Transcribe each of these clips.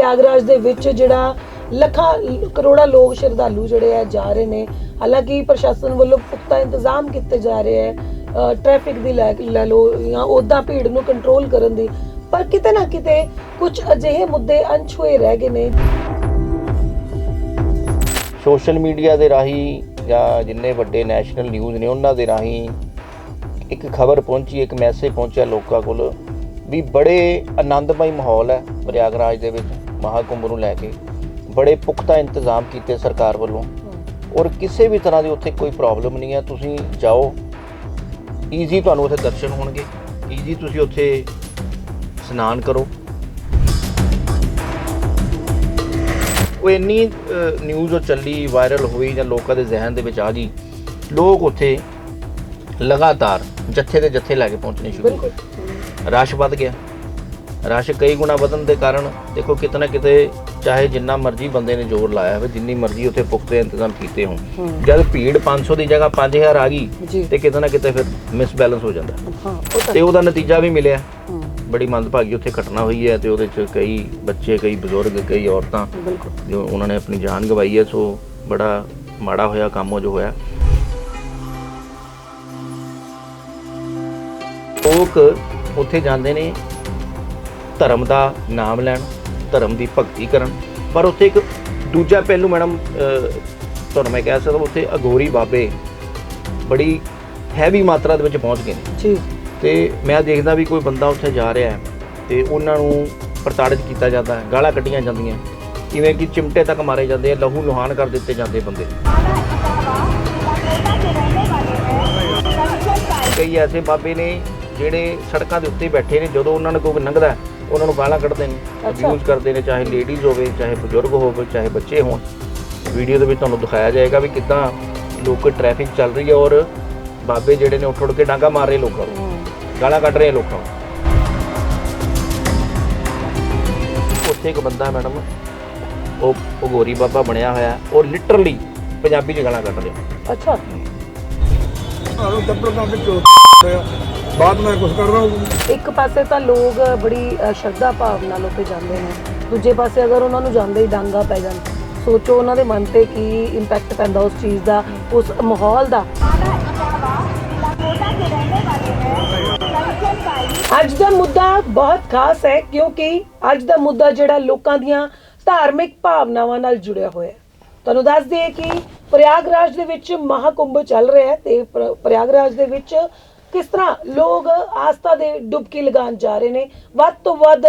ਪ੍ਰਯਾਗਰਾਜ ਦੇ ਵਿੱਚ ਜਿਹੜਾ ਲੱਖਾਂ ਕਰੋੜਾਂ ਲੋਕ ਸ਼ਰਧਾਲੂ ਜਿਹੜੇ ਆ ਜਾ ਰਹੇ ਨੇ ਹਾਲਾਂਕਿ ਪ੍ਰਸ਼ਾਸਨ ਵੱਲੋਂ ਪੁਖਤਾ ਇੰਤਜ਼ਾਮ ਕੀਤੇ ਜਾ ਰਹੇ ਹੈ ਟ੍ਰੈਫਿਕ ਦੀ ਲੈ ਲੈ ਲਓ ਜਾਂ ਉਦਾਂ ਭੀੜ ਨੂੰ ਕੰਟਰੋਲ ਕਰਨ ਦੀ ਪਰ ਕਿਤੇ ਨਾ ਕਿਤੇ ਕੁਝ ਅਜਿਹੇ ਮੁੱਦੇ ਅਣਛੂਏ ਰਹਿ ਗਏ ਨੇ ਸੋਸ਼ਲ ਮੀਡੀਆ ਦੇ ਰਾਹੀਂ ਜਾਂ ਜਿੰਨੇ ਵੱਡੇ ਨੈਸ਼ਨਲ ਨਿਊਜ਼ ਨੇ ਉਹਨਾਂ ਦੇ ਰਾਹੀਂ ਇੱਕ ਖਬਰ ਪਹੁੰਚੀ ਇੱਕ ਮੈਸੇਜ ਪਹੁੰਚਿਆ ਲੋਕਾਂ ਕੋਲ ਵੀ ਬੜੇ ਆਨੰਦਮਈ ਮਾਹੌਲ ਹੈ ਪ੍ਰਯਾਗਰਾਜ ਦੇ ਵਿੱਚ ਮਹਾਕੁੰਭ ਨੂੰ ਲੈ ਕੇ ਬੜੇ ਪੁਖਤਾ ਇੰਤਜ਼ਾਮ ਕੀਤੇ ਸਰਕਾਰ ਵੱਲੋਂ। ਔਰ ਕਿਸੇ ਵੀ ਤਰ੍ਹਾਂ ਦੀ ਉੱਥੇ ਕੋਈ ਪ੍ਰੋਬਲਮ ਨਹੀਂ ਹੈ। ਤੁਸੀਂ ਜਾਓ। ਈਜ਼ੀ ਤੁਹਾਨੂੰ ਉੱਥੇ ਦਰਸ਼ਨ ਹੋਣਗੇ। ਈਜ਼ੀ ਤੁਸੀਂ ਉੱਥੇ ਇਸ਼ਨਾਨ ਕਰੋ। ਉਹ ਇੰਨੀ ਨਿਊਜ਼ ਉਹ ਚੱਲੀ ਵਾਇਰਲ ਹੋਈ ਜਾਂ ਲੋਕਾਂ ਦੇ ਜ਼ਿਹਨ ਦੇ ਵਿੱਚ ਆ ਗਈ ਲੋਕ ਉੱਥੇ ਲਗਾਤਾਰ ਜੱਥੇ ਦੇ ਜੱਥੇ ਲੈ ਕੇ ਪਹੁੰਚਣੇ ਸ਼ੁਰੂ ਹੋ ਗਏ। ਰਸ਼ ਵੱਧ ਗਿਆ। ਰਸ਼ ਕਈ ਗੁਣਾ ਵਧਣ ਦੇ ਕਾਰਨ ਦੇਖੋ ਕਿਤਨਾ ਕਿਤੇ ਚਾਹੇ ਜਿੰਨਾ ਮਰਜ਼ੀ ਬੰਦੇ ਨੇ ਜ਼ੋਰ ਲਾਇਆ ਹੋਵੇ ਜਿੰਨੀ ਮਰਜ਼ੀ ਉੱਥੇ ਪੁਖਤੇ ਇੰਤਜ਼ਾਮ ਕੀਤੇ ਹੋਣ। ਜਦ ਭੀੜ 500 ਦੀ ਜਗ੍ਹਾ 5000 ਆ। ਗਈ ਤੇ ਕਿਤੇ ਨਾ ਕਿਤੇ ਫਿਰ ਮਿਸਬੈਲੈਂਸ ਹੋ ਜਾਂਦਾ। ਹਾਂ ਉਹ ਤਾਂ ਉਹਦਾ ਨਤੀਜਾ ਵੀ ਮਿਲਿਆ। ਬੜੀ ਮੰਦਭਾਗੀ ਉੱਥੇ ਘਟਨਾ ਹੋਈ ਹੈ ਤੇ ਉਹਦੇ ਚ ਕਈ ਬੱਚੇ ਕਈ ਬਜ਼ੁਰਗ ਕਈ ਔਰਤਾਂ ਜੋ ਉਹਨਾਂ ਨੇ ਆਪਣੀ ਜਾਨ ਗਵਾਈ ਹੈ ਸੋ ਬੜਾ ਮਾੜਾ ਹੋਇਆ ਕੰਮ ਉਹ ਜੋ ਹੋਇਆ। ਲੋਕ ਉੱਥੇ ਜਾਂਦੇ ਨੇ ਧਰਮ ਦਾ ਨਾਮ ਲੈਣ ਧਰਮ ਦੀ ਭਗਤੀ ਕਰਨ। ਪਰ ਉੱਥੇ ਇੱਕ ਦੂਜਾ ਪਹਿਲੂ ਮੈਡਮ ਤੁਹਾਨੂੰ ਮੈਂ ਕਹਿ ਸਕਦਾ ਉੱਥੇ ਅਗੋਰੀ ਬਾਬੇ ਬੜੀ ਹੈਵੀ ਮਾਤਰਾ ਦੇ ਵਿੱਚ ਪਹੁੰਚ ਗਏ ਨੇ। ਜੀ। ਤੇ ਮੈਂ ਦੇਖਦਾ ਵੀ ਕੋਈ ਬੰਦਾ ਉੱਥੇ ਜਾ ਰਿਹਾ ਹੈ ਤੇ ਉਹਨਾਂ ਨੂੰ ਪ੍ਰਤਾੜਿਤ ਕੀਤਾ ਜਾਂਦਾ ਹੈ ਗਾਲਾਂ ਕੱਢੀਆਂ ਜਾਂਦੀਆਂ ਜਿਵੇਂ ਕਿ ਚਿਮਟੇ ਤੱਕ ਮਾਰੇ ਜਾਂਦੇ ਆ ਲਹੂ ਲੁਹਾਨ ਕਰ ਦਿੱਤੇ ਜਾਂਦੇ ਬੰਦੇ। ਕਈ ਐਸੇ ਬਾਬੇ ਨੇ ਜਿਹੜੇ ਸੜਕਾਂ ਦੇ ਉੱਤੇ ਬੈਠੇ ਨੇ ਜਦੋਂ ਉਹਨਾਂ ਨੂੰ ਕੋਈ ਲੰਘਦਾ ਉਹਨਾਂ ਨੂੰ ਗਾਲਾਂ ਕੱਢਦੇ ਨੇ। ਅਬਿਊਜ਼ ਕਰਦੇ ਨੇ ਚਾਹੇ ਲੇਡੀਜ਼ ਹੋਵੇ ਚਾਹੇ ਬਜ਼ੁਰਗ ਹੋਵੇ ਚਾਹੇ ਬੱਚੇ ਹੋਣ। ਵੀਡੀਓ ਦੇ ਵਿੱਚ ਤੁਹਾਨੂੰ ਦਿਖਾਇਆ ਜਾਏਗਾ ਵੀ ਕਿੱਦਾਂ ਲੋਕ ਟ੍ਰੈਫਿਕ ਚੱਲ ਰਹੀ ਹੈ ਔਰ ਬਾਬੇ ਜਿਹੜੇ ਨੇ ਉੱਠ ਉੱਠ ਕੇ ਡਾਂਗਾ ਮਾਰ ਰਹੇ ਲੋਕਾਂ ਨੂੰ। ਗਾਲਾਂ ਕੱਢ ਰਹੇ ਲੋਕਾਂ ਨੂੰ। ਉੱਥੇ ਇੱਕ ਬੰਦਾ ਮੈਡਮ ਉਹ ਉਹ ਗੋਰੀ ਬਾਬਾ ਬਣਿਆ ਹੋਇਆ ਔਰ ਲਿਟਰਲੀ ਪੰਜਾਬੀ ਚ ਗਾਲਾਂ ਕੱਢ ਰਿਹਾ ਅੱਛਾ। ਆਰੋ ਦੱਬੜ ਵਿੱਚ ਹੋਇਆ। ਬਾਅਦ ਮੈਂ ਕੁਝ ਕਰ ਰਹਾ ਹੂੰ ਇੱਕ ਪਾਸੇ ਤਾਂ ਲੋਕ ਬੜੀ ਅ, ਸ਼ਰਧਾ ਭਾਵ ਨਾਲ ਉੱਥੇ ਜਾਂਦੇ ਨੇ। ਦੂਜੇ ਪਾਸੇ ਅਗਰ ਉਹਨਾਂ ਨੂੰ ਜਾਂਦੇ ਹੀ ਡਾਂਗਾ ਪੈ ਜਾਣ ਸੋਚੋ ਉਹਨਾਂ ਦੇ ਮਨ ਤੇ ਕੀ ਇੰਪੈਕਟ ਪੈਂਦਾ ਉਸ ਚੀਜ਼ ਦਾ ਉਸ ਮਾਹੌਲ ਦਾ। ਅੱਜ ਦਾ ਮੁੱਦਾ ਬਹੁਤ ਖਾਸ ਹੈ ਕਿਉਂਕਿ ਅੱਜ ਦਾ ਮੁੱਦਾ ਜਿਹੜਾ ਲੋਕਾਂ ਦੀਆਂ ਧਾਰਮਿਕ ਭਾਵਨਾਵਾਂ ਨਾਲ ਜੁੜਿਆ ਹੋਇਆ ਹੈ। ਤੁਹਾਨੂੰ ਦੱਸ ਦਈਏ ਕਿ ਪ੍ਰਯਾਗਰਾਜ ਦੇ ਵਿੱਚ ਮਹਾਕੁੰਭ ਚੱਲ ਰਿਹਾ ਹੈ ਤੇ ਪ੍ਰ- ਪ੍ਰਯਾਗਰਾਜ ਦੇ ਵਿੱਚ ਕਿਸ ਤਰ੍ਹਾਂ ਲੋਕ ਆਸਥਾ ਦੇ ਡੁਬਕੀ ਲਗਾਉਣ ਜਾ ਰਹੇ ਨੇ? ਵੱਧ ਤੋਂ ਵੱਧ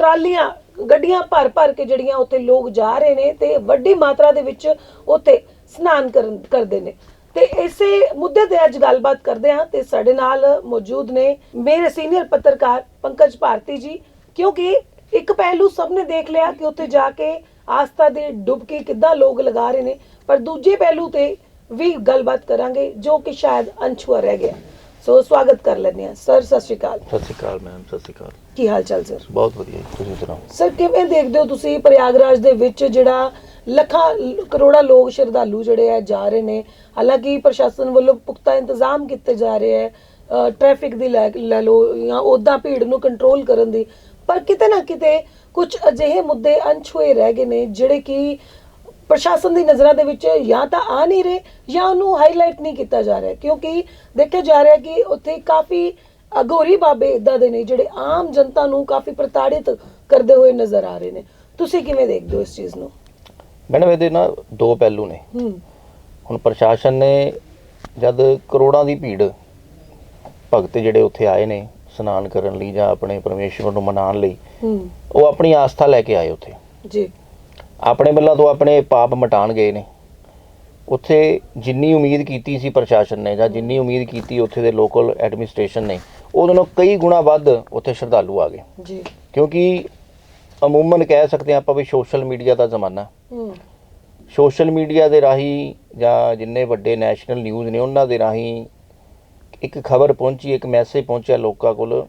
ਟਰਾਲੀਆਂ, ਗੱਡੀਆਂ ਭਰ ਭਰ ਕੇ ਜਿਹੜੀਆਂ ਉੱਥੇ ਲੋਕ ਜਾ ਰਹੇ ਨੇ ਤੇ ਵੱਡੀ ਮਾਤਰਾ ਦੇ ਵਿੱਚ ਉੱਥੇ ਇਸ਼ਨਾਨ ਕਰਦੇ ਨੇ। ਤੇ ਇਸੇ ਮੁੱਦੇ ਤੇ ਅੱਜ ਗੱਲਬਾਤ ਕਰਦੇ ਹਾਂ ਤੇ ਸਾਡੇ ਨਾਲ ਮੌਜੂਦ ਨੇ ਮੇਰੇ ਸੀਨੀਅਰ ਪੱਤਰਕਾਰ ਪੰਕਜ ਭਾਰਤੀ ਜੀ, ਕਿਉਂਕਿ ਇੱਕ ਪਹਿਲੂ ਸਭ ਨੇ ਦੇਖ ਲਿਆ ਕਿ ਉੱਥੇ ਜਾ ਕੇ ਆਸਥਾ ਦੇ ਡੁਬਕੀ ਕਿੱਦਾਂ ਲੋਕ ਲਗਾ ਰਹੇ ਨੇ, ਪਰ ਦੂਜੇ ਪਹਿਲੂ ਤੇ ਵੀ ਗੱਲਬਾਤ ਕਰਾਂਗੇ ਜੋ ਕਿ ਸ਼ਾਇਦ ਅਣਛੂਆ ਰਹਿ ਗਿਆ। ਸੋ ਸਵਾਗਤ ਕਰ ਲੈਂਦੇ ਹਾਂ। ਸਰ ਸਤਿ ਸ਼੍ਰੀ ਅਕਾਲ। ਸਤਿ ਸ਼੍ਰੀ ਅਕਾਲ ਮੈਮ ਸਤਿ ਸ਼੍ਰੀ ਅਕਾਲ। ਕੀ ਹਾਲ ਚਾਲ ਸਰ ਬਹੁਤ ਵਧੀਆ ਜੀ, ਤੁਸੀਂ ਸੁਣਾਓ? ਸਰ ਕਿਵੇਂ ਦੇਖਦੇ ਹੋ ਤੁਸੀਂ ਪ੍ਰਯਾਗਰਾਜ ਦੇ ਵਿੱਚ ਜਿਹੜਾ ਲੱਖਾਂ ਕਰੋੜਾਂ ਲੋਕ ਸ਼ਰਧਾਲੂ ਜਿਹੜੇ ਆ ਜਾ ਰਹੇ ਨੇ? ਹਾਲਾਂਕਿ ਪ੍ਰਸ਼ਾਸਨ ਵੱਲੋਂ ਪੁਖਤਾ ਇੰਤਜ਼ਾਮ ਕੀਤੇ ਜਾ ਰਹੇ ਹੈ ਟ੍ਰੈਫਿਕ ਦੀ ਲੈ ਲੈ ਲਓ ਜਾਂ ਉਦਾਂ ਭੀੜ ਨੂੰ ਕੰਟਰੋਲ ਕਰਨ ਦੀ। ਪਰ ਕਿਤੇ ਨਾ ਕਿਤੇ ਕੁਝ ਅਜਿਹੇ ਮੁੱਦੇ ਅਣਛੂਏ ਰਹਿ ਗਏ ਨੇ ਜਿਹੜੇ ਕਿ ਪ੍ਰਸ਼ਾਸਨ ਦੀ ਨਜ਼ਰਾਂ ਦੇ ਵਿੱਚ ਜਾਂ ਤਾਂ ਆ ਨਹੀਂ ਰਹੇ ਜਾਂ ਉਹਨੂੰ ਹਾਈਲਾਈਟ ਨਹੀਂ ਕੀਤਾ ਜਾ ਰਿਹਾ। ਕਿਉਂਕਿ ਦੇਖਿਆ ਜਾ ਰਿਹਾ ਕਿ ਉੱਥੇ ਕਾਫੀ ਅਗੋਰੀ ਬਾਬੇ ਇਦਾਂ ਦੇ ਨੇ ਜਿਹੜੇ ਆਮ ਜਨਤਾ ਨੂੰ ਕਾਫੀ ਪ੍ਰਤਾੜਿਤ ਕਰਦੇ ਹੋਏ ਨਜ਼ਰ ਆ ਰਹੇ ਨੇ। ਤੁਸੀਂ ਕਿਵੇਂ ਦੇਖਦੇ ਹੋ ਇਸ ਚੀਜ਼ ਨੂੰ? ਮੈਡਮ ਇਹਦੇ ਨਾ ਦੋ ਪਹਿਲੂ ਨੇ। ਹੁਣ ਪ੍ਰਸ਼ਾਸਨ ਨੇ ਜਦ ਕਰੋੜਾਂ ਦੀ ਭੀੜ ਭਗਤ ਜਿਹੜੇ ਉੱਥੇ ਆਏ ਨੇ ਇਸ਼ਨਾਨ ਕਰਨ ਲਈ ਜਾਂ ਆਪਣੇ ਪਰਮੇਸ਼ਵਰ ਨੂੰ ਮਨਾਉਣ ਲਈ ਉਹ ਆਪਣੀ ਆਸਥਾ ਲੈ ਕੇ ਆਏ ਉੱਥੇ। ਜੀ। ਆਪਣੇ ਵੱਲੋਂ ਤੋਂ ਆਪਣੇ ਪਾਪ ਮਟਾਣ ਗਏ ਨੇ। ਉੱਥੇ ਜਿੰਨੀ ਉਮੀਦ ਕੀਤੀ ਸੀ ਪ੍ਰਸ਼ਾਸਨ ਨੇ ਜਾਂ ਜਿੰਨੀ ਉਮੀਦ ਕੀਤੀ ਉੱਥੇ ਦੇ ਲੋਕਲ ਐਡਮਿਨਿਸਟ੍ਰੇਸ਼ਨ ਨੇ ਉਹਦੇ ਨਾਲੋਂ ਕਈ ਗੁਣਾ ਵੱਧ ਉੱਥੇ ਸ਼ਰਧਾਲੂ ਆ ਗਏ। ਜੀ। ਕਿਉਂਕਿ ਅਮੂਮਨ ਕਹਿ ਸਕਦੇ ਹਾਂ ਆਪਾਂ ਵੀ ਸੋਸ਼ਲ ਮੀਡੀਆ ਦਾ ਜ਼ਮਾਨਾ। ਹੂੰ। ਸੋਸ਼ਲ ਮੀਡੀਆ ਦੇ ਰਾਹੀਂ ਜਾਂ ਜਿੰਨੇ ਵੱਡੇ ਨੈਸ਼ਨਲ ਨਿਊਜ਼ ਨੇ ਉਹਨਾਂ ਦੇ ਰਾਹੀਂ ਇੱਕ ਖਬਰ ਪਹੁੰਚੀ ਇੱਕ ਮੈਸੇਜ ਪਹੁੰਚਿਆ ਲੋਕਾਂ ਕੋਲ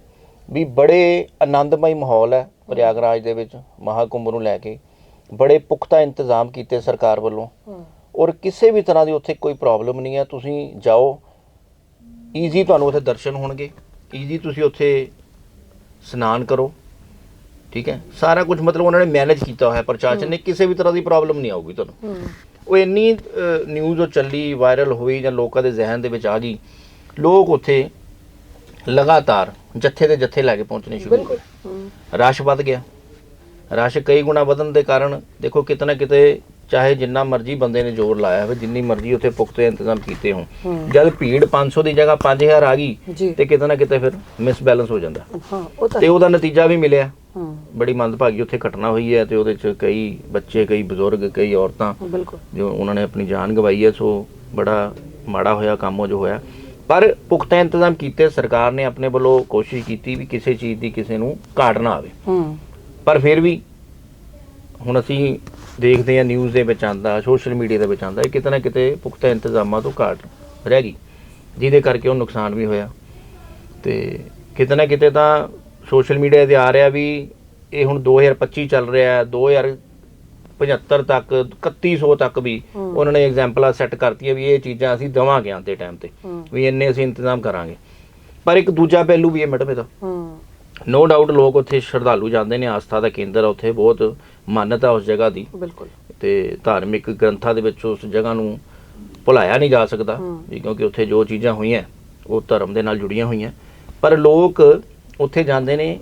ਵੀ ਬੜੇ ਆਨੰਦਮਈ ਮਾਹੌਲ ਹੈ। ਪ੍ਰਯਾਗਰਾਜ ਦੇ ਵਿੱਚ ਮਹਾਕੁੰਭ ਨੂੰ ਲੈ ਕੇ। ਬੜੇ ਪੁਖਤਾ ਇੰਤਜ਼ਾਮ ਕੀਤੇ ਸਰਕਾਰ ਵੱਲੋਂ। ਔਰ ਕਿਸੇ ਵੀ ਤਰ੍ਹਾਂ ਦੀ ਉੱਥੇ ਕੋਈ ਪ੍ਰੋਬਲਮ ਨਹੀਂ ਹੈ। ਤੁਸੀਂ ਜਾਓ। ਈਜ਼ੀ ਤੁਹਾਨੂੰ ਉੱਥੇ ਦਰਸ਼ਨ ਹੋਣਗੇ। ਈਜ਼ੀ ਤੁਸੀਂ ਉੱਥੇ ਇਸ਼ਨਾਨ ਕਰੋ। ਠੀਕ ਹੈ? ਸਾਰਾ ਕੁਝ ਮਤਲਬ ਉਹਨਾਂ ਨੇ ਮੈਨੇਜ ਕੀਤਾ ਹੋਇਆ ਪ੍ਰਸ਼ਾਸਨ ਨੇ ਕਿਸੇ ਵੀ ਤਰ੍ਹਾਂ ਦੀ ਪ੍ਰੋਬਲਮ ਨਹੀਂ ਆਊਗੀ ਤੁਹਾਨੂੰ। ਉਹ ਇੰਨੀ ਨਿਊਜ਼ ਉਹ ਚੱਲੀ ਵਾਇਰਲ ਹੋਈ ਜਾਂ ਲੋਕਾਂ ਦੇ ਜ਼ਿਹਨ ਦੇ ਵਿੱਚ ਆ ਗਈ। ਲੋਕ ਉੱਥੇ ਲਗਾਤਾਰ ਜੱਥੇ ਦੇ ਜੱਥੇ ਲੈ ਕੇ ਪਹੁੰਚਣੇ ਸ਼ੁਰੂ ਹੋ ਬਿਲਕੁਲ। ਗਏ ਰਸ਼ ਵੱਧ ਗਿਆ। ਰਸ਼ ਕਈ ਗੁਣਾ ਵਧਣ ਦੇ ਕਾਰਨ ਦੇਖੋ ਕਿਤੇ ਨਾ ਕਿਤੇ ਚਾਹੇ ਜਿੰਨਾ ਮਰਜ਼ੀ ਬੰਦੇ ਨੇ ਜ਼ੋਰ ਲਾਇਆ ਹੋਵੇ ਜਿੰਨੀ ਮਰਜ਼ੀ ਉੱਥੇ ਪੁਖਤੇ ਇੰਤਜ਼ਾਮ ਕੀਤੇ ਹੋਣ। ਹੂੰ। ਜਦ ਭੀੜ 500 ਦੀ ਜਗ੍ਹਾ 5000 ਆ ਗਈ ਤੇ ਕਿਤੇ ਨਾ ਕਿਤੇ ਫਿਰ ਮਿਸਬੈਲੈਂਸ ਹੋ ਜਾਂਦਾ। ਹਾਂ ਉਹ ਤਾਂ ਉਹਦਾ ਨਤੀਜਾ ਵੀ ਮਿਲਿਆ। ਬੜੀ ਮੰਦਭਾਗੀ ਉੱਥੇ ਘਟਨਾ ਹੋਈ ਹੈ ਤੇ ਉਹਦੇ ਚ ਕਈ ਬੱਚੇ ਕਈ ਬਜ਼ੁਰਗ ਕਈ ਔਰਤਾਂ ਜੋ ਉਹਨਾਂ ਨੇ ਆਪਣੀ ਜਾਨ ਗਵਾਈ ਹੈ ਸੋ ਬੜਾ ਮਾੜਾ ਹੋਇਆ ਕੰਮ ਉਹ ਜੋ ਹੋਇਆ। ਪਰ ਪੁਖਤਾ ਇੰਤਜ਼ਾਮ ਕੀਤੇ ਸਰਕਾਰ ਨੇ ਆਪਣੇ ਵੱਲੋਂ ਕੋਸ਼ਿਸ਼ ਕੀਤੀ ਵੀ ਕਿਸੇ ਚੀਜ਼ ਦੀ ਕਿਸੇ ਨੂੰ ਘਾਟ ਨਾ ਆਵੇ। ਹੂੰ। ਪਰ ਫਿਰ ਵੀ ਹੁਣ ਅਸੀਂ ਦੇਖਦੇ ਹਾਂ ਨਿਊਜ਼ ਦੇ ਵਿੱਚ ਆਂਦਾ ਸੋਸ਼ਲ ਮੀਡੀਆ ਦੇ ਵਿੱਚ ਆਂਦਾ ਕਿਤੇ ਨਾ ਕਿਤੇ ਪੁਖਤਾ ਇੰਤਜ਼ਾਮਾਂ ਤੋਂ ਘਾਟ ਰਹਿ ਗਈ ਜਿਹਦੇ ਕਰਕੇ ਉਹ ਨੁਕਸਾਨ ਵੀ ਹੋਇਆ। ਤੇ ਕਿਤੇ ਨਾ ਕਿਤੇ ਤਾਂ ਸੋਸ਼ਲ ਮੀਡੀਆ ਤੇ ਆ ਰਿਹਾ ਵੀ ਇਹ ਹੁਣ 2025 ਚੱਲ ਰਿਹਾ ਹੈ 2075 ਤੱਕ 3100 ਤੱਕ ਵੀ। ਉਹਨਾਂ ਨੇ ਐਗਜ਼ਾਮਪਲਾਂ ਸੈੱਟ ਕਰਤੀਆਂ ਵੀ ਇਹ ਚੀਜ਼ਾਂ ਅਸੀਂ ਦਵਾਂਗੇ ਆਂਦੇ ਟਾਈਮ ਤੇ ਵੀ ਇੰਨੇ ਅਸੀਂ ਇੰਤਜ਼ਾਮ ਕਰਾਂਗੇ। ਪਰ ਇੱਕ ਦੂਜਾ ਪਹਿਲੂ ਵੀ ਹੈ ਮੈਡਮ ਇਹਦਾ। ਨੋ ਡਾਊਟ ਲੋਕ ਉੱਥੇ ਸ਼ਰਧਾਲੂ ਜਾਂਦੇ ਨੇ ਆਸਥਾ ਦਾ ਕੇਂਦਰ ਆ ਉੱਥੇ ਬਹੁਤ ਮਾਨਤਾ ਉਸ ਜਗ੍ਹਾ ਦੀ। ਬਿਲਕੁਲ। ਤੇ ਧਾਰਮਿਕ ਗ੍ਰੰਥਾਂ ਦੇ ਵਿੱਚ ਉਸ ਜਗ੍ਹਾ ਨੂੰ ਭੁਲਾਇਆ ਨਹੀਂ ਜਾ ਸਕਦਾ ਕਿਉਂਕਿ ਉੱਥੇ ਜੋ ਚੀਜ਼ਾਂ ਹੋਈਆਂ ਉਹ ਧਰਮ ਦੇ ਨਾਲ ਜੁੜੀਆਂ ਹੋਈਆਂ। ਪਰ ਲੋਕ ਉੱਥੇ ਜਾਂਦੇ ਨੇ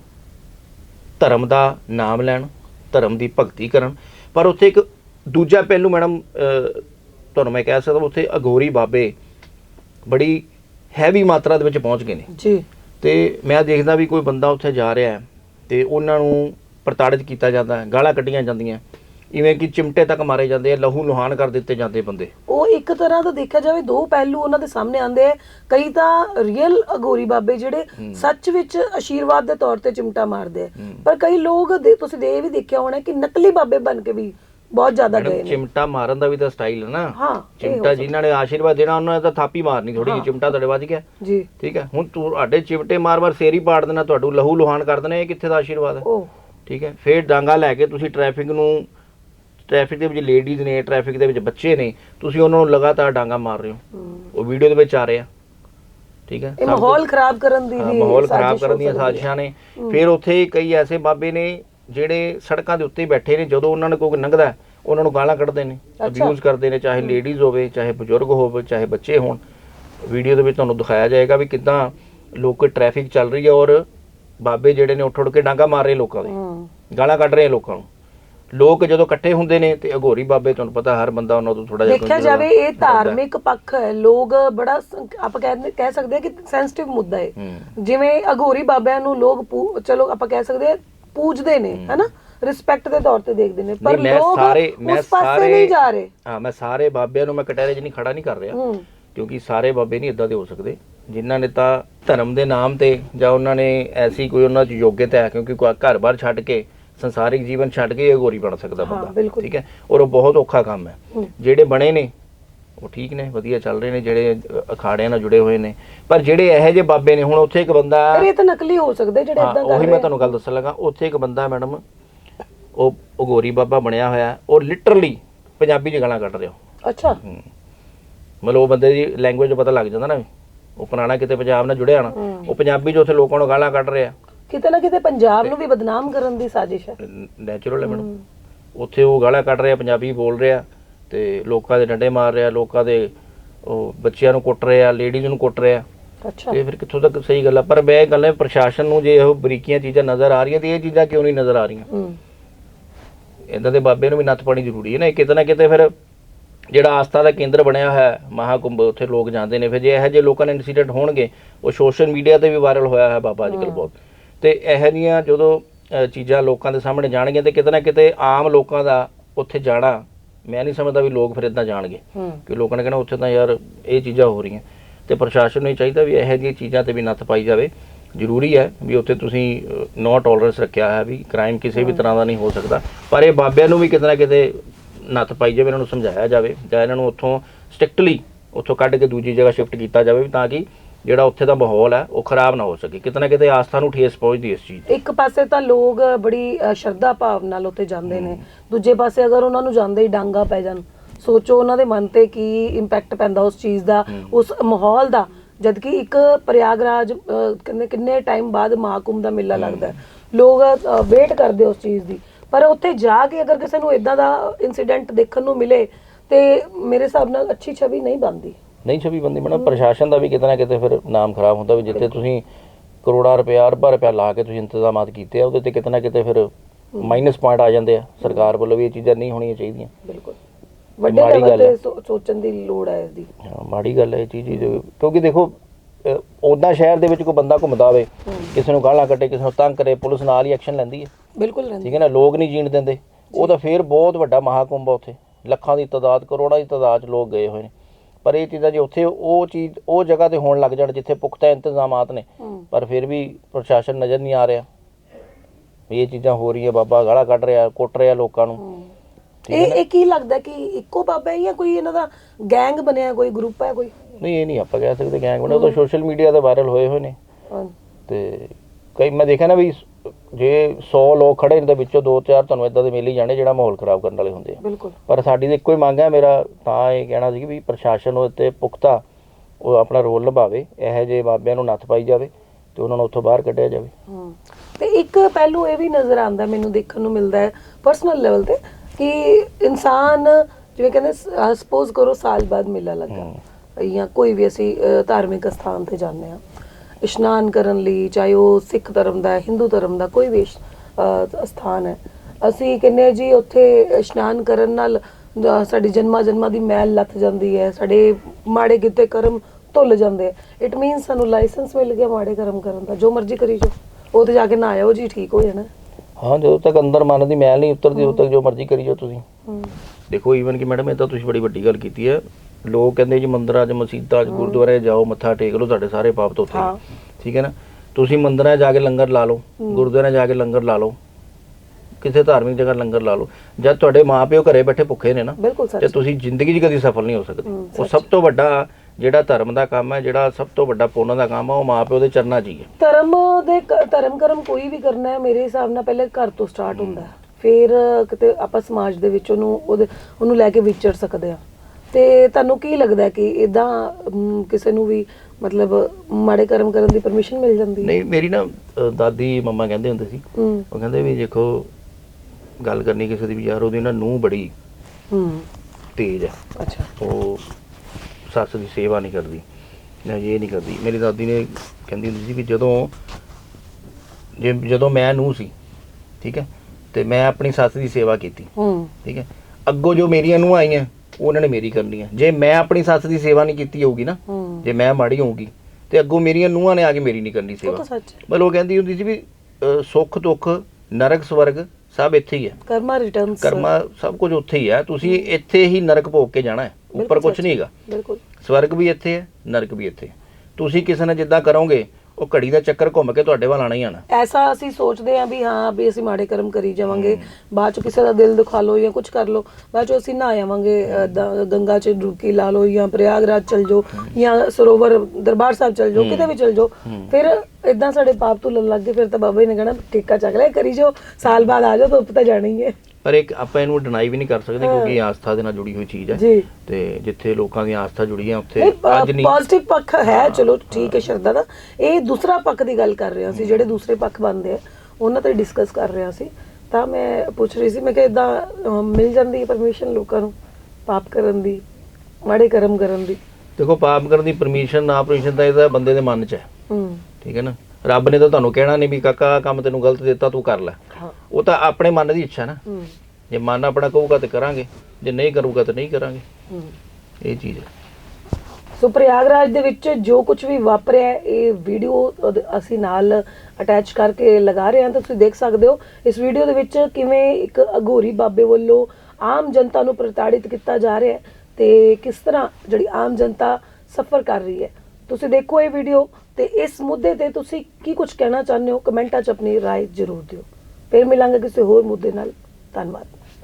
ਧਰਮ ਦਾ ਨਾਮ ਲੈਣ ਧਰਮ ਦੀ ਭਗਤੀ ਕਰਨ। ਪਰ ਉੱਥੇ ਇੱਕ ਦੂਜਾ ਪਹਿਲੂ ਮੈਡਮ ਤੁਹਾਨੂੰ ਮੈਂ ਕਹਿ ਸਕਦਾ ਉੱਥੇ ਅਗੋਰੀ ਬਾਬੇ ਬੜੀ ਹੈਵੀ ਮਾਤਰਾ ਦੇ ਵਿੱਚ ਪਹੁੰਚ ਗਏ ਨੇ। ਜੀ। ਤੇ ਮੈਂ ਦੇਖਦਾ ਵੀ ਕੋਈ ਬੰਦਾ ਉੱਥੇ ਜਾ ਰਿਹਾ ਹੈ ਤੇ ਉਹਨਾਂ ਨੂੰ ਪ੍ਰਤਾੜਿਤ ਕੀਤਾ ਜਾਂਦਾ ਹੈ ਗਾਲਾਂ ਕੱਢੀਆਂ ਜਾਂਦੀਆਂ ਇਵੇਂ ਕਿ ਚਿਮਟੇ ਤੱਕ ਮਾਰੇ ਜਾਂਦੇ ਆ ਲਹੂ ਲੁਹਾਨ ਕਰ ਦਿੱਤੇ ਜਾਂਦੇ ਬੰਦੇ। ਉਹ ਇੱਕ ਤਰ੍ਹਾਂ ਦਾ ਦੇਖਿਆ ਜਾਵੇ ਦੋ ਪਹਿਲੂ ਉਹਨਾਂ ਦੇ ਸਾਹਮਣੇ ਆਉਂਦੇ ਆ ਕਈ ਤਾਂ ਰੀਅਲ ਅਗੋਰੀ ਬਾਬੇ ਜਿਹੜੇ ਸੱਚ ਵਿੱਚ ਆਸ਼ੀਰਵਾਦ ਦੇ ਤੌਰ ਤੇ ਚਿਮਟਾ ਮਾਰਦੇ ਆ। ਪਰ ਕਈ ਲੋਕ ਦੇ- ਤੁਸੀਂ ਦੇ ਇਹ ਵੀ ਦੇਖਿਆ ਹੋਣਾ ਕਿ ਨਕਲੀ ਬਾਬੇ ਬਣ ਕੇ ਵੀ ਬਹੁਤ ਜ਼ਿਆਦਾ ਗਏ ਨੇ। ਚਿਮਟਾ ਮਾਰਨ ਦਾ ਵੀ ਤਾਂ ਸਟਾਈਲ ਹੈ ਨਾ। ਹਾਂ ਚਿਮਟਾ ਜਿਨ੍ਹਾਂ ਨੇ ਆਸ਼ੀਰਵਾਦ ਦੇਣਾ ਉਹਨਾਂ ਨੇ ਤਾਂ ਥਾਪੀ ਮਾਰਨੀ ਥੋੜੀ ਜਿਹੀ। ਚਿਮਟਾ ਤੁਹਾਡੇ ਵੱਜ ਗਿਆ। ਜੀ। ਠੀਕ ਹੈ ਹੁਣ ਤੁਹਾਡੇ ਚਿਮਟੇ ਮਾਰ-ਮਾਰ ਸੇਰੀ ਪਾੜ ਦੇਣਾ ਤੁਹਾਨੂੰ ਲਹੂ ਲੁਹਾਨ ਕਰ ਦੇਣਾ ਇਹ ਕਿੱਥੇ ਦਾ ਆਸ਼ੀਰਵਾਦ ਹੈ? ਠੀਕ ਹੈ ਫੇਰ ਡਾਂਗਾ ਲੈ ਕੇ ਤੁਸੀਂ ਟ੍ਰੈਫਿਕ ਨੂੰ ਟ੍ਰੈਫਿਕ ਦੇ ਵਿੱਚ ਲੇਡੀਜ਼ ਨੇ ਟ੍ਰੈਫਿਕ ਦੇ ਵਿੱਚ ਬੱਚੇ ਨੇ ਤੁਸੀਂ ਉਹਨਾਂ ਨੂੰ ਲਗਾਤਾਰ ਡਾਂਗਾ ਮਾਰ ਰਹੇ ਹੋ। ਉਹ ਵੀਡੀਓ ਦੇ ਵਿੱਚ ਆ ਰਿਹਾ ਠੀਕ ਹੈ ਇਹ ਮਾਹੌਲ ਖਰਾਬ ਕਰਨ ਦੀ ਵੀ ਮਾਹੌਲ ਖਰਾਬ ਕਰਨ ਦੀਆਂ। ਸਾਜ਼ਿਸ਼ਾਂ ਨੇ। ਫਿਰ ਉੱਥੇ ਕਈ ਐਸੇ ਬਾਬੇ ਨੇ ਜਿਹੜੇ ਸੜਕਾਂ ਦੇ ਉੱਤੇ ਬੈਠੇ ਨੇ ਜਦੋਂ ਉਹਨਾਂ ਨੂੰ ਕੋਈ ਲੰਘਦਾ ਉਹਨਾਂ ਨੂੰ ਗਾਲਾਂ ਕੱਢਦੇ ਨੇ। ਅਬਿਊਜ਼ ਕਰਦੇ ਨੇ ਚਾਹੇ ਲੇਡੀਜ਼ ਹੋਵੇ ਚਾਹੇ ਬਜ਼ੁਰਗ ਹੋਵੇ ਚਾਹੇ ਬੱਚੇ ਹੋਣ। ਵੀਡੀਓ ਦੇ ਵਿੱਚ ਤੁਹਾਨੂੰ ਦਿਖਾਇਆ ਜਾਏਗਾ ਵੀ ਕਿਦਾਂ ਲੋਕ ਟ੍ਰੈਫਿਕ ਚੱਲ ਰਹੀ ਹੈ ਔਰ ਬਾਬੇ ਜਿਹੜੇ ਨੇ ਉੱਠ ਉੱਠ ਕੇ ਡਾਂਗਾ ਮਾਰ ਰਹੇ ਲੋਕਾਂ ਦੇ। ਗਾਲਾਂ ਕੱਢ ਰਹੇ ਲੋਕਾਂ ਨੂੰ। ਲੋਕ ਜਦੋਂ ਇਕੱਠੇ ਹੁੰਦੇ ਨੇ ਤੇ ਅਘੋਰੀ ਬਾਬੇ ਤੁਹਾਨੂੰ ਪਤਾ ਹਰ ਬੰਦਾ ਉਹਨਾਂ ਤੋਂ ਥੋੜਾ ਜਿਹਾ ਦੇਖਿਆ ਜਾਵੇ ਇਹ। ਧਾਰਮਿਕ ਪੱਖ ਹੈ। ਲੋਕ ਬੜਾ ਆਪਾਂ ਕਹਿ ਕਹਿ ਸਕਦੇ ਹਾਂ ਕਿ ਸੈਂਸਿਟਿਵ ਮੁੱਦਾ ਹੈ। ਜਿਵੇਂ ਅਘੋਰੀ ਬਾਬਿਆਂ ਨੂੰ ਲੋਕ ਚਲੋ ਆਪਾਂ ਕਹਿ ਸਕਦੇ ਹਾਂ ਪੂਜਦੇ ਨੇ ਹੈਨਾ? ਰਿਸਪੈਕਟ ਦੇ ਤੌਰ ਤੇ ਦੇਖਦੇ ਨੇ। ਪਰ ਲੋਕ ਸਾਰੇ ਮੈਂ ਉਸ ਪਾਸੇ ਸਾਰੇ ਨਹੀਂ ਜਾ ਰਹੇ। ਹਾਂ ਮੈਂ ਸਾਰੇ ਬਾਬਿਆਂ ਨੂੰ ਮੈਂ ਕਟਹਿਰੇ 'ਚ ਨਹੀਂ ਖੜਾ ਨਹੀਂ ਕਰ ਰਿਹਾ। ਕਿਉਂਕਿ ਸਾਰੇ ਬਾਬੇ ਨਹੀਂ ਇਦਾਂ ਦੇ ਹੋ ਸਕਦੇ। ਜਿਨ੍ਹਾਂ ਨੇ ਤਾਂ ਧਰਮ ਦੇ ਨਾਮ ਤੇ ਜਾਂ ਉਹਨਾਂ ਨੇ ਐਸੀ ਕੋਈ ਉਹਨਾਂ 'ਚ ਯੋਗਤਾ ਹੈ ਕਿਉਂਕਿ ਕੋਈ ਘਰ-ਬਾਰ ਛੱਡ ਕੇ ਸੰਸਾਰਿਕ ਜੀਵਨ ਛੱਡ ਕੇ ਇਹ ਗੋਰੀ ਬਣ ਸਕਦਾ ਬੰਦਾ। ਠੀਕ ਹੈ? ਔਰ ਉਹ ਬਹੁਤ ਔਖਾ ਕੰਮ ਹੂੰ। ਜਿਹੜੇ ਬਣੇ ਨੇ ਉਹ ਠੀਕ ਨੇ ਵਧੀਆ ਚੱਲ ਰਹੇ ਨੇ ਜਿਹੜੇ ਅਖਾੜਿਆਂ ਨਾਲ ਜੁੜੇ ਹੋਏ ਨੇ। ਪਰ ਜਿਹੜੇ ਇਹੋ ਜਿਹੇ ਬਾਬੇ ਨੇ ਹੁਣ ਉੱਥੇ ਇੱਕ ਬੰਦਾ ਪਰ ਇਹ ਤਾਂ ਨਕਲੀ ਹੋ ਸਕਦੇ ਜਿਹੜੇ ਇਦਾਂ ਕਰ ਉਹੀ ਰਹੇ ਮੈਂ ਤੁਹਾਨੂੰ ਗੱਲ ਦੱਸਣ ਲੱਗਾ। ਉੱਥੇ ਇੱਕ ਬੰਦਾ ਮੈਡਮ ਉਹ ਉਹ ਗੋਰੀ ਬਾਬਾ ਬਣਿਆ ਹੋਇਆ ਉਹ ਲਿਟਰਲੀ ਪੰਜਾਬੀ 'ਚ ਗਾਲਾਂ ਕੱਢ ਰਿਹਾ। ਅੱਛਾ। ਮਤਲਬ ਉਹ ਬੰਦੇ ਦੀ ਲੈਂਗੁਏਜ ਪਤਾ ਲੱਗ ਜਾਂਦਾ ਨਾ। ਉਹ ਪੁਰਾਣਾ ਕਿਤੇ ਪੰਜਾਬ ਨਾਲ ਜੁੜਿਆ ਨਾ। ਉਹ ਪੰਜਾਬੀ 'ਚ ਉੱਥੇ ਲੋਕਾਂ ਨੂੰ ਗਾਲਾਂ ਕੱਢ ਰਿਹਾ। ਕਿਤੇ ਨਾ ਕਿਤੇ ਪੰਜਾਬ ਨੂੰ ਵੀ ਬਦਨਾਮ ਕਰਨ ਦੀ ਸਾਜ਼ਿਸ਼ ਹੈ। ਨੈਚੁਰਲ ਹੈ ਮੈਡਮ। ਉੱਥੇ ਉਹ ਗਾਲਾਂ ਕੱਢ ਰਿਹਾ ਪੰਜਾਬੀ ਬੋਲ ਰਿਹਾ। ਤੇ ਲੋਕਾਂ ਦੇ ਡੰਡੇ ਮਾਰ ਰਿਹਾ ਲੋਕਾਂ ਦੇ ਉਹ ਬੱਚਿਆਂ ਨੂੰ ਕੁੱਟ ਰਿਹਾ ਲੇਡੀਜ਼ ਨੂੰ ਕੁੱਟ ਰਿਹਾ। ਅੱਛਾ। ਤੇ ਫਿਰ ਕਿੱਥੋਂ ਤੱਕ ਸਹੀ ਗੱਲ ਆ? ਪਰ ਮੈਂ ਇਹ ਗੱਲ ਹੈ ਪ੍ਰਸ਼ਾਸਨ ਨੂੰ ਜੇ ਉਹ ਬਰੀਕੀਆਂ ਚੀਜ਼ਾਂ ਨਜ਼ਰ ਆ ਰਹੀਆਂ ਤੇ ਇਹ ਚੀਜ਼ਾਂ ਕਿਉਂ ਨਹੀਂ ਨਜ਼ਰ ਆ ਰਹੀਆਂ? ਇਦਾਂ ਦੇ ਬਾਬੇ ਨੂੰ ਵੀ ਨੱਥ ਪਾਣੀ ਜ਼ਰੂਰੀ ਹੈ ਨਾ ਕਿਤੇ ਨਾ ਕਿਤੇ ਫਿਰ ਜਿਹੜਾ ਆਸਥਾ ਦਾ ਕੇਂਦਰ ਬਣਿਆ ਹੋਇਆ ਹੈ ਮਹਾਕੁੰਭ ਉੱਥੇ ਲੋਕ ਜਾਂਦੇ ਨੇ ਫਿਰ ਜੇ ਇਹੋ ਜਿਹੇ ਲੋਕਾਂ ਨੇ ਇਨਸੀਡੈਂਟ ਹੋਣਗੇ ਉਹ ਸੋਸ਼ਲ ਮੀਡੀਆ ਤੇ ਵੀ ਵਾਇਰਲ ਹੋਇਆ ਹੈ ਬਾਬਾ ਅੱਜਕੱਲ ਬਹੁਤ। ਤੇ ਇਹੋ ਜਿਹੀਆਂ ਜਦੋਂ ਚੀਜ਼ਾਂ ਲੋਕਾਂ ਦੇ ਸਾਹਮਣੇ ਜਾਣਗੀਆਂ ਤੇ ਕਿਤੇ ਨਾ ਕਿਤੇ ਆਮ ਲੋਕਾਂ ਦਾ ਉੱਥੇ ਜਾਣਾ ਮੈਂ ਨਹੀਂ ਸਮਝਦਾ ਵੀ ਲੋਕ ਫਿਰ ਇਦਾਂ ਜਾਣਗੇ ਕਿ ਲੋਕਾਂ ਨੇ ਕਹਿਣਾ ਉੱਥੇ ਤਾਂ ਯਾਰ ਇਹ ਚੀਜ਼ਾਂ ਹੋ ਰਹੀਆਂ। ਤੇ ਪ੍ਰਸ਼ਾਸਨ ਨੂੰ ਚਾਹੀਦਾ ਵੀ ਇਹੋ ਜਿਹੀਆਂ ਚੀਜ਼ਾਂ ਤੇ ਵੀ ਨੱਥ ਪਾਈ ਜਾਵੇ। ਜ਼ਰੂਰੀ ਹੈ ਵੀ ਉੱਥੇ ਤੁਸੀਂ ਨੋ ਟੋਲਰੈਂਸ ਰੱਖਿਆ ਹੈ ਵੀ ਕ੍ਰਾਈਮ ਕਿਸੇ ਵੀ ਤਰ੍ਹਾਂ ਦਾ ਨਹੀਂ ਹੋ ਸਕਦਾ। ਪਰ ਇਹ ਬਾਬਿਆਂ ਨੂੰ ਵੀ ਕਿਤੇ ਨਾ ਕਿਤੇ ਨੱਥ ਪਾਈ ਜਾਵੇ ਇਹਨਾਂ ਨੂੰ ਸਮਝਾਇਆ ਜਾਵੇ ਜਾਂ ਇਹਨਾਂ ਨੂੰ ਉੱਥੋਂ ਸਟ੍ਰਿਕਟਲੀ ਉੱਥੋਂ ਕੱਢ ਕੇ ਦੂਜੀ ਜਗ੍ਹਾ ਸ਼ਿਫਟ ਕੀਤਾ ਜਾਵੇ ਤਾਂ ਕਿ ਜਿਹੜਾ ਉੱਥੇ ਦਾ ਮਾਹੌਲ ਹੈ ਉਹ ਖਰਾਬ ਨਾ ਹੋ ਸਕੇ। ਕਿਤੇ ਨਾ ਕਿਤੇ ਆਸਥਾ ਨੂੰ ਠੇਸ ਪਹੁੰਚਦੀ ਇਸ ਚੀਜ਼ ਇੱਕ ਪਾਸੇ ਤਾਂ ਲੋਕ ਬੜੀ ਸ਼ਰਧਾ ਭਾਵ ਨਾਲ ਉੱਥੇ ਜਾਂਦੇ ਨੇ। ਦੂਜੇ ਪਾਸੇ ਅਗਰ ਉਹਨਾਂ ਨੂੰ ਜਾਂਦੇ ਹੀ ਡਾਂਗਾ ਪੈ ਜਾਣ ਸੋਚੋ ਉਹਨਾਂ ਦੇ ਮਨ ਤੇ ਕੀ ਇੰਪੈਕਟ ਪੈਂਦਾ ਉਸ ਚੀਜ਼ ਦਾ ਉਸ ਮਾਹੌਲ ਦਾ। ਜਦ ਕਿ ਇੱਕ ਪ੍ਰਯਾਗਰਾਜ ਕਹਿੰਦੇ ਕਿੰਨੇ ਟਾਈਮ ਬਾਅਦ ਮਹਾਕੁੰਭ ਦਾ ਮੇਲਾ ਲੱਗਦਾ ਲੋਕ ਵੇਟ ਕਰਦੇ ਉਸ ਚੀਜ਼ ਦੀ। ਪਰ ਉੱਥੇ ਜਾ ਕੇ ਅਗਰ ਕਿਸੇ ਨੂੰ ਇਦਾਂ ਦਾ ਇਨਸੀਡੈਂਟ ਦੇਖਣ ਨੂੰ ਮਿਲੇ ਤੇ ਮੇਰੇ ਹਿਸਾਬ ਨਾਲ ਅੱਛੀ ਛਵੀ ਨਹੀਂ ਬਣਦੀ। ਨਹੀਂ ਛਵੀ ਬੰਦੀ ਮੈਡਮ ਪ੍ਰਸ਼ਾਸਨ ਦਾ ਵੀ ਕਿਤੇ ਨਾ ਕਿਤੇ ਫਿਰ ਨਾਮ ਖਰਾਬ ਹੁੰਦਾ ਵੀ ਜਿੱਥੇ ਤੁਸੀਂ ਕਰੋੜਾਂ ਰੁਪਇਆ ਅਰਬਾਂ ਰੁਪਇਆ ਲਾ ਕੇ ਤੁਸੀਂ ਇੰਤਜ਼ਾਮਾਤ ਕੀਤੇ ਆ ਉਹਦੇ ਤੇ ਕਿਤੇ ਨਾ ਕਿਤੇ ਫਿਰ ਮਾਈਨਸ ਪੁਆਇੰਟ ਆ ਜਾਂਦੇ ਆ। ਸਰਕਾਰ ਵੱਲੋਂ ਵੀ ਇਹ ਚੀਜ਼ਾਂ ਨਹੀਂ ਹੋਣੀਆਂ ਚਾਹੀਦੀਆਂ। ਬਿਲਕੁਲ। ਵੱਡੇ ਲੈਵਲ ਤੇ ਸੋਚਣ ਦੀ ਲੋੜ ਹੈ ਇਸ ਦੀ ਹਾਂ, ਮਾੜੀ ਗੱਲ ਹੈ ਇਹ ਚੀਜ਼ ਜੋ- ਕਿਉਂਕਿ ਦੇਖੋ ਉਦਾਂ ਸ਼ਹਿਰ ਦੇ ਵਿੱਚ ਕੋਈ ਬੰਦਾ ਘੁੰਮਦਾ ਹੋਵੇ ਕਿਸੇ ਨੂੰ ਗਾਲਾਂ ਕੱਢੇ ਕਿਸੇ ਨੂੰ ਤੰਗ ਕਰੇ ਪੁਲਿਸ ਨਾਲ ਹੀ ਐਕਸ਼ਨ ਲੈਂਦੀ ਹੈ। ਬਿਲਕੁਲ ਰਹਿੰਦੀ। ਠੀਕ ਹੈ ਨਾ ਲੋਕ ਨਹੀਂ ਜੀਣ ਦਿੰਦੇ। ਉਹ ਤਾਂ ਫੇਰ ਬਹੁਤ ਵੱਡਾ ਮਹਾਕੁੰਭ ਆ ਉੱਥੇ। ਲੱਖਾਂ ਦੀ ਤਾਦਾਦ ਕਰੋੜਾਂ ਦੀ ਤਾਦਾਦ 'ਚ ਲੋਕ ਗਏ ਹੋਏ ਨੇ। ਪਰ ਇਹ ਚੀਜ਼ਾਂ ਜੇ ਉੱਥੇ ਉਹ ਚੀਜ਼ ਉਹ ਜਗ੍ਹਾ ਤੇ ਹੋਣ ਲੱਗ ਜਾਣ ਜਿੱਥੇ ਪੁਖਤਾ ਇੰਤਜ਼ਾਮਾਤ ਨੇ ਪਰ ਫਿਰ ਵੀ ਪ੍ਰਸ਼ਾਸਨ ਨਜ਼ਰ ਨਹੀਂ ਆ ਰਿਹਾ। ਵੀ ਇਹ ਚੀਜ਼ਾਂ ਹੋ ਰਹੀਆਂ ਬਾਬਾ ਗਾਲਾਂ ਕੱਢ ਰਿਹਾ ਕੁੱਟ ਰਿਹਾ ਲੋਕਾਂ ਨੂੰ। ਇਹ? ਇਹ ਕੀ ਲੱਗਦਾ ਕਿ ਇੱਕੋ ਬਾਬਾ ਹੈ ਜਾਂ ਕੋਈ ਇਹਨਾਂ ਦਾ ਗੈਂਗ ਬਣਿਆ ਕੋਈ ਗਰੁੱਪ ਹੈ ਕੋਈ? ਨਹੀਂ ਇਹ ਨਹੀਂ ਆਪਾਂ ਕਹਿ ਸਕਦੇ ਗੈਂਗ ਬਣੇ ਉਹ ਤਾਂ ਸੋਸ਼ਲ ਮੀਡੀਆ ਤੇ ਵਾਇਰਲ ਹੋਏ ਹੋਏ ਨੇ। ਤੇ ਕਈ ਮੈਂ ਦੇਖਿਆ ਨਾ ਵੀ ਜੇ 100 ਲੋਕ ਖੜੇ ਨੇ ਦੇ ਵਿੱਚੋਂ ਦੋ ਚਾਰ ਤੁਹਾਨੂੰ ਇਦਾਂ ਦੇ ਮਿਲ ਹੀ ਜਾਣੇ ਜਿਹੜਾ ਮਾਹੌਲ ਖਰਾਬ ਕਰਨ ਵਾਲੇ ਹੁੰਦੇ ਆ। ਪਰ ਸਾਡੀ ਤਾਂ ਇੱਕੋ ਹੀ ਮੰਗ ਹੈ ਮੇਰਾ ਤਾਂ ਇਹ ਕਹਿਣਾ ਸੀ ਵੀ ਪ੍ਰਸ਼ਾਸਨ ਉਹ ਤੇ ਪੁਖਤਾ ਉਹ ਆਪਣਾ ਰੋਲ ਨਿਭਾਵੇ ਇਹੋ ਜਿਹੇ ਬਾਬਿਆਂ ਨੂੰ ਨੱਥ ਪਾਈ ਜਾਵੇ ਤੇ ਉਹਨਾਂ ਨੂੰ ਉੱਥੋਂ ਬਾਹਰ ਕੱਢਿਆ ਜਾਵੇ। ਤੇ ਇੱਕ ਪਹਿਲੂ ਇਹ ਵੀ ਨਜ਼ਰ ਆਉਂਦਾ ਮੈਨੂੰ ਦੇਖਣ ਨੂੰ ਮਿਲਦਾ ਹੈ ਪਰਸਨਲ ਲੈਵਲ ਤੇ ਕਿ ਇਨਸਾਨ ਜਿਵੇਂ ਕਹਿੰਦੇ ਸਪੋਜ਼ ਕਰੋ ਸਾਲ ਬਾਅਦ ਮੇਲਾ ਲੱਗਾ ਜਾਂ ਕੋਈ ਵੀ ਅਸੀਂ ਧਾਰਮਿਕ ਸਥਾਨ ਤੇ ਜਾਂਦੇ ਆ ਇਸ਼ਨਾਨ ਕਰਨ ਲਈ ਚਾਹੇ ਉਹ ਸਿੱਖ ਧਰਮ ਦਾ ਹੈ ਹਿੰਦੂ ਧਰਮ ਦਾ ਕੋਈ ਵੀ ਸਥਾਨ ਹੈ। ਅਸੀਂ ਕਹਿੰਦੇ ਹਾਂ ਜੀ ਉੱਥੇ ਇਸ਼ਨਾਨ ਕਰਨ ਨਾਲ ਸਾਡੀ ਜਨਮਾਂ ਜਨਮਾਂ ਦੀ ਮੈਲ ਲੱਥ ਜਾਂਦੀ ਹੈ ਸਾਡੇ ਮਾੜੇ ਕੀਤੇ ਕਰਮ ਧੁੱਲ ਜਾਂਦੇ ਇਟ ਮੀਨਸ ਸਾਨੂੰ ਲਾਇਸੈਂਸ ਮਿਲ ਗਿਆ ਮਾੜੇ ਕਰਮ ਕਰਨ ਦਾ ਜੋ ਮਰਜ਼ੀ ਕਰੀ ਜੋ ਉਹ ਤੇ ਜਾ ਕੇ ਨਾ ਆਇਓ ਜੀ ਠੀਕ ਹੋ ਜਾਣਾ। ਹਾਂ ਜਦੋਂ ਤੱਕ ਅੰਦਰ ਮਨ ਦੀ ਮੈਲ ਨਹੀਂ ਉਤਰਦੀ ਉਦੋਂ ਤੱਕ ਜੋ ਮਰਜ਼ੀ ਕਰੀ ਜਾਓ ਤੁਸੀਂ। ਦੇਖੋ ਈਵਨ ਕਿ ਮੈਡਮ ਇਹ ਤਾਂ ਤੁਸੀਂ ਬੜੀ ਵੱਡੀ ਗੱਲ ਕੀਤੀ ਹੈ। ਲੋਕ ਕਹਿੰਦੇ ਜੀ ਮੰਦਰਾਂ 'ਚ ਮਸਜਿਦਾਂ 'ਚ ਗੁਰਦੁਆਰੇ ਜਾਓ ਮੱਥਾ ਟੇਕ ਲਓ ਤੁਹਾਡੇ ਸਾਰੇ ਪਾਪ ਧੋਤੇ ਹਾਂ। ਠੀਕ ਹੈ ਨਾ? ਤੁਸੀਂ ਮੰਦਰਾਂ 'ਚ ਜਾ ਕੇ ਲੰਗਰ ਲਾ ਲਓ ਗੁਰਦੁਆਰਿਆਂ 'ਚ ਜਾ ਕੇ ਲੰਗਰ ਲਾ ਲਓ ਕਿਸੇ ਧਾਰਮਿਕ ਜਗ੍ਹਾ ਲੰਗਰ ਲਾ ਲਓ। ਜਦ ਤੁਹਾਡੇ ਮਾਪਿਓ ਘਰੇ ਬੈਠੇ ਭੁੱਖੇ ਨੇ ਨਾ ਬਿਲਕੁਲ ਤੇ ਤੁਸੀਂ ਜ਼ਿੰਦਗੀ 'ਚ ਕਦੀ ਸਫਲ ਨਹੀਂ ਹੋ ਸਕਦੇ। ਹਮ, ਉਹ ਸਭ ਤੋਂ ਵੱਡਾ ਜਿਹੜਾ ਧਰਮ ਦਾ ਕੰਮ ਹੈ ਜਿਹੜਾ ਸਭ ਤੋਂ ਵੱਡਾ ਪੁੰਨ ਦਾ ਕੰਮ ਹੈ ਉਹ ਮਾਪਿਓ ਦੇ ਚਰਨਾਂ 'ਚ ਹੀ ਹੈ। ਧਰਮ ਦੇ ਕ- ਧਰਮ ਕਰਮ ਕੋਈ ਵੀ ਕਰਨਾ ਹੈ ਮੇਰੇ ਹਿਸਾਬ ਨਾਲ ਪਹਿਲੇ ਘਰ ਤੋਂ ਸਟਾਰਟ ਹੁੰਦਾ ਹੈ। ਫਿਰ ਕਿਤੇ ਆਪਾਂ ਸਮਾਜ ਦੇ ਵਿੱਚ ਉਹਨੂੰ ਉਹਦੇ ਉਹਨੂੰ ਲੈ ਕੇ ਵਿਚਰ ਸਕਦੇ ਆ ਤੇ ਤੁਹਾਨੂੰ ਕੀ ਲੱਗਦਾ ਕਿ ਇਦਾਂ ਕਿਸੇ ਨੂੰ ਵੀ ਮਤਲਬ ਮਾੜੇ ਕਰਮ ਕਰਨ ਦੀ ਪਰਮਿਸ਼ਨ ਮਿਲ ਜਾਂਦੀ ਨਹੀਂ ਮੇਰੀ ਨਾ ਅ, ਦਾਦੀ ਮੰਮਾ ਕਹਿੰਦੇ ਹੁੰਦੇ ਸੀ। ਹੂੰ। ਉਹ ਕਹਿੰਦੇ ਵੀ ਦੇਖੋ ਗੱਲ ਕਰਨੀ ਕਿਸੇ ਦੀ ਵੀ ਯਾਰ ਉਹਦੀ ਨਾ ਨੂੰਹ ਬੜੀ ਹੂੰ। ਤੇਜ਼ ਹੈ। ਅੱਛਾ। ਉਹ ਸੱਸ ਦੀ ਸੇਵਾ ਨਹੀਂ ਕਰਦੀ ਨਾ ਇਹ ਨਹੀਂ ਕਰਦੀ। ਮੇਰੀ ਦਾਦੀ ਨੇ ਕਹਿੰਦੀ ਹੁੰਦੀ ਸੀ ਵੀ ਜਦੋਂ ਜੇ ਜਦੋਂ ਮੈਂ ਨੂੰ ਸੀ ਠੀਕ ਹੈ ਤੇ ਮੈਂ ਆਪਣੀ ਸੱਸ ਦੀ ਸੇਵਾ ਕੀਤੀ ਹੂੰ। ਠੀਕ ਹੈ ਅੱਗੋਂ ਜੋ ਮੇਰੀਆਂ ਨੂੰ ਆਈਆਂ ਉਹਨਾਂ ਨੇ ਮੇਰੀ ਕਰਨੀ ਹੈ ਜੇ ਮੈਂ ਆਪਣੀ ਸੱਸ ਦੀ ਸੇਵਾ ਨਹੀਂ ਕੀਤੀ ਹੋਊਗੀ ਨਾ ਜੇ ਮੈਂ ਮਾੜੀ ਹੋਊਗੀ ਤੇ ਅੱਗੋਂ ਮੇਰੀਆਂ ਨੂੰਹਾਂ ਨੇ ਆ ਕੇ ਮੇਰੀ ਨਹੀਂ ਕਰਨੀ ਉਹ ਸੇਵਾ ਤਾਂ ਸੱਚ ਹੈ। ਮਤਲਬ ਉਹ ਕਹਿੰਦੀ ਹੁੰਦੀ ਸੀ ਵੀ ਅ, ਸੁੱਖ ਦੁੱਖ ਨਰਕ ਸਵਰਗ ਸਭ ਇੱਥੇ ਹੀ ਹੈ। ਕਰਮਾ ਰਿਟਰਨਸ ਕਰਮਾ ਸਭ ਕੁਝ ਉੱਥੇ ਹੀ ਹੈ। ਤੁਸੀਂ ਇੱਥੇ ਹੀ ਨਰਕ ਭੋਗ ਕੇ ਜਾਣਾ ਹੈ। ਉੱਪਰ ਕੁਝ ਨਹੀਂ ਹੈਗਾ। ਬਿਲਕੁਲ। ਸਵਰਗ ਵੀ ਇੱਥੇ ਹੈ ਨਰਕ ਵੀ ਇੱਥੇ ਹੈ। ਤੁਸੀਂ ਕਿਸੇ ਨਾਲ ਜਿੱਦਾਂ ਕਰੋਗੇ ਉਹ ਘੜੀ ਦਾ ਚੱਕਰ ਘੁੰਮ ਕੇ ਤੁਹਾਡੇ ਵੱਲ ਆਣਾ ਹੀ ਆਣਾ। ਐਸਾ ਅਸੀਂ ਸੋਚਦੇ ਹਾਂ ਵੀ ਹਾਂ ਵੀ ਅਸੀਂ ਮਾੜੇ ਕਰਮ ਕਰੀ ਜਾਵਾਂਗੇ। ਬਾਅਦ ਚ ਕਿਸੇ ਦਾ ਦਿਲ ਦੁਖਾ ਲਓ ਜਾਂ ਕੁਝ ਕਰ ਲਓ। ਬਾਅਦ ਚ ਅਸੀਂ ਨਾ ਆਵਾਂਗੇ ਏਦਾਂ ਗੰਗਾ ਚ ਡੁਬਕੀ ਲਾ ਲਓ ਜਾਂ ਪ੍ਰਯਾਗਰਾਜ ਚਲ ਜਾਓ ਜਾਂ ਸਰੋਵਰ ਦਰਬਾਰ ਸਾਹਿਬ ਚਲ ਜਾਓ ਕਿਤੇ ਵੀ ਚਲ ਜਾਓ। ਫਿਰ ਇਦਾਂ ਸਾਡੇ ਪਾਪ ਧੁੱਲਣ ਲੱਗ ਗਏ ਫਿਰ ਤਾਂ ਬਾਬਾ ਜੀ ਨੇ ਕਹਿਣਾ ਠੇਕਾ ਚੱਕ ਲੈ ਕਰੀ ਜਾਓ ਸਾਲ ਬਾਅਦ ਆ ਜਾਓ ਧੁੱਪ ਤਾਂ ਜਾਣੀ ਹੈ। ਪਰ ਇੱਕ ਆਪਾਂ ਇਹਨੂੰ ਡਿਨਾਈ ਵੀ ਨਹੀਂ ਕਰ ਸਕਦੇ ਕਿਉਂਕਿ ਇਹ ਆਸਥਾ ਦੇ ਨਾਲ ਜੁੜੀ ਹੋਈ ਚੀਜ਼ ਹੈ। ਜੀ। ਤੇ ਜਿੱਥੇ ਲੋਕਾਂ ਦੀ ਆਸਥਾ ਜੁੜੀ ਹੈ ਉੱਥੇ ਅੱਜ ਨਹੀਂ ਪੋਜ਼ਿਟਿਵ ਪੱਖ ਹੈ ਚਲੋ ਠੀਕ ਹੈ ਸ਼ਰਦਾ ਦਾ ਇਹ ਦੂਸਰਾ ਪੱਖ ਦੀ ਗੱਲ ਕਰ ਰਹੇ ਹਾਂ ਸੀ ਜਿਹੜੇ ਦੂਸਰੇ ਪੱਖ ਬੰਦੇ ਆ ਉਹਨਾਂ ਤੇ ਡਿਸਕਸ ਕਰ ਰਹੇ ਸੀ। ਤਾਂ ਮੈਂ ਪੁੱਛ ਰਹੀ ਸੀ ਮੈਂ ਕਿ ਇਦਾਂ ਮਿਲ ਜਾਂਦੀ ਹੈ ਪਰਮਿਸ਼ਨ ਲੋਕਾਂ ਨੂੰ? ਪਾਪ ਕਰਨ ਦੀ ਮਾੜੇ ਕਰਮ ਕਰਨ ਦੀ? ਦੇਖੋ ਪਾਪ ਕਰਨ ਦੀ ਪਰਮਿਸ਼ਨ ਨਾ ਪਰਮਿਸ਼ਨ ਤਾਂ ਇਹਦਾ ਬੰਦੇ ਦੇ ਮਨ 'ਚ ਹੈ। ਹੂੰ। ਠੀਕ ਹੈ ਨਾ? ਰੱਬ ਨੇ ਤਾਂ ਤੁਹਾਨੂੰ ਕਹਿਣਾ ਨਹੀਂ ਵੀ ਕਾਕਾ ਕੰਮ ਤੈਨੂੰ ਗਲਤ ਦਿੱਤਾ ਤੂੰ ਕਰ ਲੈ। ਉਹ ਤਾਂ ਆਪਣੇ ਮਨ ਦੀ ਇੱਛਾ ਨਾ। ਜੇ ਮਨ ਆਪਣਾ ਕਹੂਗਾ ਤੇ ਕਰਾਂਗੇ। ਜੇ ਨਹੀਂ ਕਰੂਗਾ ਤਾਂ ਨਹੀਂ ਕਰਾਂਗੇ। ਇਹ ਚੀਜ਼ ਹੈ। ਸੋ ਪ੍ਰਯਾਗਰਾਜ ਦੇ ਵਿੱਚ ਜੋ ਕੁਝ ਵੀ ਵਾਪਰਿਆ ਇਹ ਵੀਡੀਓ ਅਸੀਂ ਨਾਲ ਅਟੈਚ ਕਰਕੇ ਲਗਾ ਰਹੇ ਹਾਂ ਤਾਂ ਤੁਸੀਂ ਦੇਖ ਸਕਦੇ ਹੋ। ਇਸ ਵੀਡੀਓ ਦੇ ਵਿੱਚ ਕਿਵੇਂ ਇੱਕ ਅਘੋਰੀ ਬਾਬੇ ਵੱਲੋਂ ਆਮ ਜਨਤਾ ਨੂੰ ਪ੍ਰਤਾੜਿਤ ਕੀਤਾ ਜਾ ਰਿਹਾ ਹੈ ਤੇ ਕਿਸ ਤਰ੍ਹਾਂ ਜਿਹੜੀ ਆਮ ਜਨਤਾ ਸਫਰ ਕਰ ਰਹੀ ਹੈ। ਤੁਸੀਂ ਦੇਖੋ ਇਹ ਵੀਡੀਓ ਤੇ ਇਸ ਮੁੱਦੇ ਤੇ ਤੁਸੀਂ ਕੀ ਕੁਝ ਕਹਿਣਾ ਚਾਹੁੰਦੇ ਹੋ ਕਮੈਂਟਾਂ 'ਚ ਆਪਣੀ رائے ਜ਼ਰੂਰ ਦਿਓ ਫਿਰ ਮਿਲਾਂਗੇ ਕਿਸੇ ਹੋਰ ਮੁੱਦੇ ਨਾਲ ਧੰਨਵਾਦ